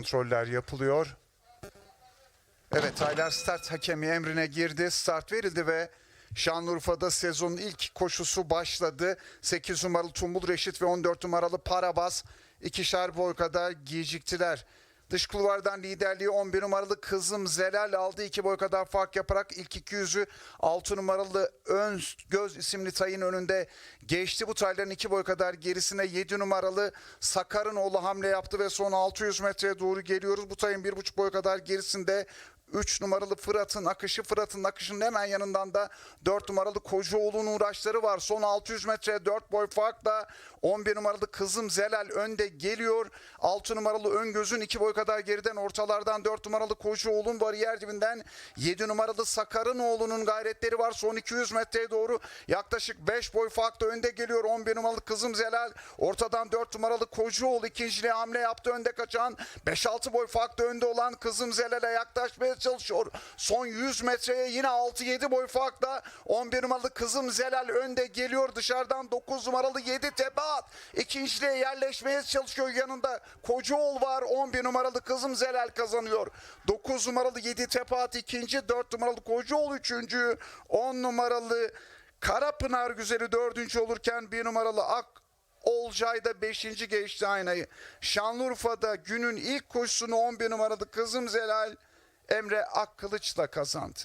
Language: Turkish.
Kontroller yapılıyor. Evet Taylar start hakemi emrine girdi. Start verildi ve Şanlıurfa'da sezonun ilk koşusu başladı. 8 numaralı Tumbul Reşit ve 14 numaralı Parabas ikişer boy kadar geciktiler. Dış kulvardan liderliği 11 numaralı Kızım Zelal aldı. 2 boy kadar fark yaparak ilk 200'ü 6 numaralı Ön Göz isimli tayın önünde geçti. Bu tayların 2 boy kadar gerisine 7 numaralı Sakar'ın oğlu hamle yaptı ve son 600 metreye doğru geliyoruz. Bu tayın 1,5 boy kadar gerisinde 3 numaralı Fırat'ın akışı Fırat'ın akışının hemen yanından da 4 numaralı Kocaoğlu'nun uğraşları var. Son 600 metre 4 boy farkla 11 numaralı Kızım Zelal önde geliyor. 6 numaralı Öngöz'ün 2 boy kadar geriden ortalardan 4 numaralı Kocaoğlu'nun bariyer dibinden 7 numaralı Sakar'ın oğlunun gayretleri var. Son 200 metreye doğru yaklaşık 5 boy farkla önde geliyor. 11 numaralı Kızım Zelal ortadan 4 numaralı Kocaoğlu ikinciliğe hamle yaptı. Önde kaçan 5-6 boy farkla önde olan Kızım Zelal'e yaklaşmaya çalışıyor. Son 100 metreye yine 6-7 boy farkla 11 numaralı Kızım Zelal önde geliyor. Dışarıdan 9 numaralı 7 Tebaat ikinciliğe yerleşmeye çalışıyor. Yanında Kocaoğlu var. 11 numaralı Kızım Zelal kazanıyor. 9 numaralı 7 Tebaat ikinci. 4 numaralı Kocaoğlu üçüncü. 10 numaralı Karapınar Güzeli dördüncü olurken 1 numaralı Ak Olcay'da 5. geçti aynayı. Şanlıurfa'da günün ilk koşusunu 11 numaralı Kızım Zelal Emre Akkılıç'la kazandı.